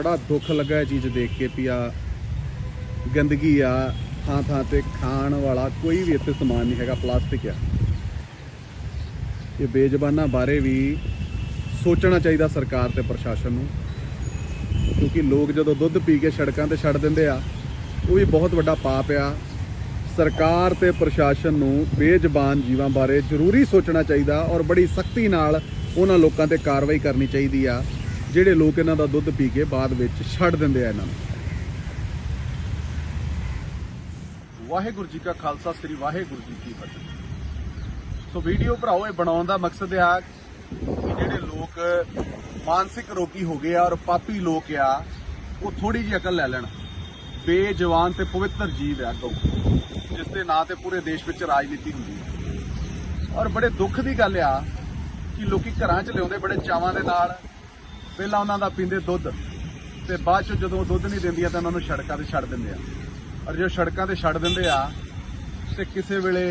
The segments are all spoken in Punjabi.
ਬੜਾ ਦੁੱਖ ਲੱਗਾ ਇਹ ਚੀਜ਼ ਦੇਖ ਕੇ ਵੀ ਆ ਗੰਦਗੀ ਆ, ਥਾਂ ਥਾਂ ਤੇ ਖਾਣ ਵਾਲਾ ਕੋਈ ਵੀ ਇੱਥੇ ਸਮਾਨ ਨਹੀਂ ਹੈਗਾ, ਪਲਾਸਟਿਕ ਆ। ਇਹ ਬੇਜ਼ਬਾਨਾਂ ਬਾਰੇ ਵੀ ਸੋਚਣਾ ਚਾਹੀਦਾ ਸਰਕਾਰ ਤੇ ਪ੍ਰਸ਼ਾਸਨ ਨੂੰ, ਕਿਉਂਕਿ ਲੋਕ ਜਦੋਂ ਦੁੱਧ ਪੀ ਕੇ ਸੜਕਾਂ ਤੇ ਛੱਡ ਦਿੰਦੇ ਆ, ਉਹ ਵੀ ਬਹੁਤ ਵੱਡਾ ਪਾਪ ਆ। ਸਰਕਾਰ ਤੇ ਪ੍ਰਸ਼ਾਸਨ ਨੂੰ ਬੇਜ਼ਬਾਨ ਜੀਵਾਂ ਬਾਰੇ ਜ਼ਰੂਰੀ ਸੋਚਣਾ ਚਾਹੀਦਾ ਔਰ ਬੜੀ ਸਖਤੀ ਨਾਲ ਉਹਨਾਂ ਲੋਕਾਂ ਤੇ ਕਾਰਵਾਈ ਕਰਨੀ ਚਾਹੀਦੀ ਆ। ਜਿਹੜੇ ਲੋਕ ਇਹਨਾਂ ਦਾ ਦੁੱਧ ਪੀ ਕੇ ਬਾਅਦ ਵਿੱਚ ਛੱਡ ਦਿੰਦੇ ਆ ਇਹਨਾਂ ਨੂੰ। ਵਾਹਿਗੁਰੂ ਜੀ ਕਾ ਖਾਲਸਾ, ਸ੍ਰੀ ਵਾਹਿਗੁਰੂ ਜੀ ਕੀ ਫਤਿਹ। ਸੋ ਵੀਡੀਓ ਭਰਾਓ ਇਹ ਬਣਾਉਣ ਦਾ ਮਕਸਦ ਆ ਕਿ ਜਿਹੜੇ ਲੋਕ ਮਾਨਸਿਕ ਰੋਗੀ ਹੋ ਗਏ ਆ ਔਰ ਪਾਪੀ ਲੋਕ ਆ, ਉਹ ਥੋੜੀ ਜਿਹੀ ਅਕਲ ਲੈ ਲੈਣ। ਬੇਜਵਾਨ ਤੇ ਪਵਿੱਤਰ ਜੀਵ ਆ ਗਊ ਜਿਸ ਦੇ ਨਾਂ ਤੇ ਪੂਰੇ ਦੇਸ਼ ਵਿੱਚ ਰਾਜਨੀਤੀ ਹੁੰਦੀ ਹੈ ਔਰ ਬੜੇ ਦੁੱਖ ਦੀ ਗੱਲ ਆ ਕਿ ਲੋਕੀ ਘਰਾਂ 'ਚ ਲਿਆਉਂਦੇ, ਬੜੇ ਚਾਵਾਂ ਦੇ ਨਾਲ ਪਹਿਲਾਂ ਉਹਨਾਂ ਦਾ ਪੀਂਦੇ ਦੁੱਧ ਤੇ ਬਾਅਦ 'ਚ ਜਦੋਂ ਦੁੱਧ ਨਹੀਂ ਦਿੰਦੀਆਂ ਤਾਂ ਉਹਨਾਂ ਨੂੰ ਸੜਕਾਂ ਤੇ ਛੱਡ ਦਿੰਦੇ ਆ। ਔਰ ਜੋ ਸੜਕਾਂ ਤੇ ਛੱਡ ਦਿੰਦੇ ਆ, ਤੇ ਕਿਸੇ ਵੇਲੇ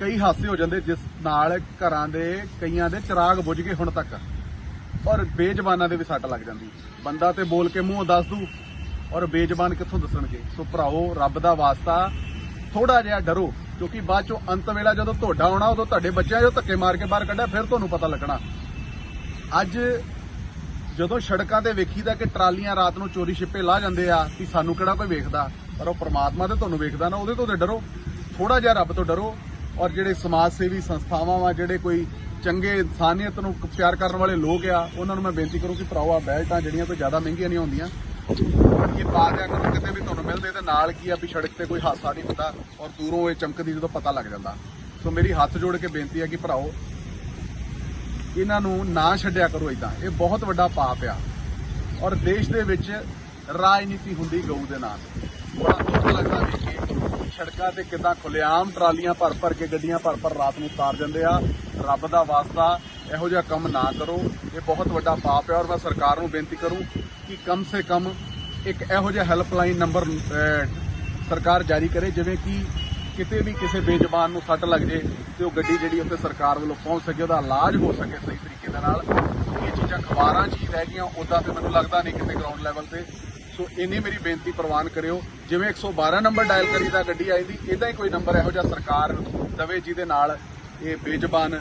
ਕਈ ਹਾਦਸੇ ਹੋ ਜਾਂਦੇ ਜਿਸ ਨਾਲ ਘਰਾਂ ਦੇ ਕਈਆਂ ਦੇ ਚਿਰਾਗ ਬੁਝ ਗਏ ਹੁਣ ਤੱਕ। ਔਰ ਬੇਜ਼ਬਾਨਾਂ ਦੇ ਵੀ ਸੱਟ ਲੱਗ ਜਾਂਦੀ। ਬੰਦਾ ਤੇ ਬੋਲ ਕੇ ਮੂੰਹ ਦੱਸ ਦੂ ਔਰ ਬੇਜ਼ਬਾਨ ਕਿੱਥੋਂ ਦੱਸਣਗੇ? ਸੋ ਭਰਾਓ ਰੱਬ ਦਾ ਵਾਸਤਾ ਥੋੜਾ ਜਿਹਾ ਡਰੋ, ਕਿਉਂਕਿ ਬਾਅਦ ਚੋਂ ਅੰਤ ਵੇਲਾ ਜਦੋਂ ਤੁਹਾਡਾ ਆਉਣਾ, ਉਦੋਂ ਤੁਹਾਡੇ ਬੱਚਿਆਂ ਜੋ ਧੱਕੇ ਮਾਰ ਕੇ ਬਾਹਰ ਕੱਢਿਆ, ਫਿਰ ਤੁਹਾਨੂੰ ਪਤਾ ਲੱਗਣਾ। ਅੱਜ ਜਦੋਂ ਸੜਕਾਂ ਤੇ ਵੇਖੀਦਾ ਕਿ ਟਰਾਲੀਆਂ ਰਾਤ ਨੂੰ ਚੋਰੀ ਛਿੱਪੇ ਲਾ ਜਾਂਦੇ ਆ ਕਿ ਸਾਨੂੰ ਕਿਹੜਾ ਕੋਈ ਵੇਖਦਾ? ਪਰ ਉਹ ਪ੍ਰਮਾਤਮਾ ਤੇ ਤੁਹਾਨੂੰ ਵੇਖਦਾ ਨਾ, ਉਹਦੇ ਤੋਂ ਤੇ ਡਰੋ। ਥੋੜਾ ਜਿਹਾ ਰੱਬ ਤੋਂ ਡਰੋ। ਔਰ ਜਿਹੜੇ ਸਮਾਜ ਸੇਵੀ ਸੰਸਥਾਵਾਂ ਵਾ, ਜਿਹੜੇ ਕੋਈ ਚੰਗੇ ਇਨਸਾਨੀਅਤ ਨੂੰ ਪਿਆਰ ਕਰਨ ਵਾਲੇ ਲੋਕ ਆ, ਉਹਨਾਂ ਨੂੰ ਮੈਂ ਬੇਨਤੀ ਕਰੂੰ ਕਿ ਭਰਾਓ ਆ ਬੈਲਟਾਂ ਜਿਹੜੀਆਂ ਕੋਈ ਜ਼ਿਆਦਾ ਮਹਿੰਗੀਆਂ ਨਹੀਂ ਹੁੰਦੀਆਂ ਇਹ ਪਾ ਦਿਆ ਕਰੋ, ਕਿਤੇ ਵੀ ਤੁਹਾਨੂੰ ਮਿਲਦੇ ਤੇ ਨਾਲ ਕੀ ਆ ਵੀ ਸੜਕ ਤੇ ਕੋਈ ਹਾਦਸਾ ਨਹੀਂ ਹੁੰਦਾ, ਔਰ ਦੂਰੋਂ ਇਹ ਚਮਕਦੀ ਜਦੋਂ ਪਤਾ ਲੱਗ ਜਾਂਦਾ। ਸੋ ਮੇਰੀ ਹੱਥ ਜੋੜ ਕੇ ਬੇਨਤੀ ਹੈ ਕਿ ਭਰਾਓ ਇਹਨਾਂ ਨੂੰ ਨਾ ਛੱਡਿਆ ਕਰੋ ਇਦਾਂ ਇਹ ਬਹੁਤ ਵੱਡਾ ਪਾਪ ਆ। ਔਰ ਦੇਸ਼ ਦੇ ਵਿੱਚ ਰਾਜਨੀਤੀ ਹੁੰਦੀ ਗਊ ਦੇ ਨਾਲ। ਬੜਾ ਦੁੱਖ ਲੱਗਦਾ ਵੇਖ ਕੇ ਸੜਕਾਂ ਤੇ ਕਿਦਾਂ ਖੁੱਲੇਆਮ ਟਰਾਲੀਆਂ ਭਰ ਭਰ ਕੇ ਗੱਡੀਆਂ ਭਰ ਭਰ ਰਾਤ ਨੂੰ ਤਾਰ ਜਾਂਦੇ ਆ। ਰੱਬ ਦਾ ਵਾਸਤਾ ਇਹੋ ਜਿਹਾ ਕੰਮ ਨਾ ਕਰੋ। ਇਹ ਬਹੁਤ ਵੱਡਾ ਪਾਪ ਹੈ ਔਰ ਮੈਂ ਸਰਕਾਰ ਨੂੰ ਬੇਨਤੀ ਕਰੂੰ ਕਿ ਕਮ ਸੇ ਕਮ ਇੱਕ ਇਹੋ ਜਿਹਾ ਹੈਲਪਲਾਈਨ ਨੰਬਰ ਸਰਕਾਰ ਜਾਰੀ ਕਰੇ, ਜਿਵੇਂ ਕਿ ਕਿਤੇ ਵੀ ਕਿਸੇ ਬੇਜ਼ਬਾਨ ਨੂੰ ਸੱਟ ਲੱਗ ਜੇ। ਤੇ ਉਹ ਗੱਡੀ ਜਿਹੜੀ ਉੱਥੇ ਸਰਕਾਰ ਵੱਲੋਂ ਪਹੁੰਚ ਸਕੇ, ਉਹਦਾ ਇਲਾਜ ਹੋ ਸਕੇ ਸਹੀ ਤਰੀਕੇ ਦੇ ਨਾਲ। ਇਹ ਚੀਜ਼ਾਂ ਖਬਰਾਂ ਚ ਹੀ ਰਹਿ ਗਈਆਂ ਉਦਾਂ ਤੇ ਮੈਨੂੰ ਲੱਗਦਾ ਨਹੀਂ ਕਿਤੇ ਗਰਾਊਂਡ ਲੈਵਲ ਤੇ। ਸੋ ਇੰਨੀ ਮੇਰੀ ਬੇਨਤੀ ਪ੍ਰਵਾਨ ਕਰਿਓ। ਜਿਵੇਂ 112 ਨੰਬਰ ਡਾਇਲ ਕਰੀਦਾ ਗੱਡੀ ਆਈਦੀ ਇਦਾਂ ਹੀ ਕੋਈ ਨੰਬਰ ਇਹੋ ਜਿਹਾ ਸਰਕਾਰ ਦਵੇ ਜਿਹਦੇ ਨਾਲ ਇਹ ਬੇਜ਼ਬਾਨ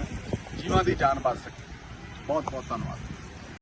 ਜੀਵਾਂ ਦੀ ਜਾਨ ਬਚ ਸਕੇ। ਬਹੁਤ ਬਹੁਤ ਧੰਨਵਾਦ।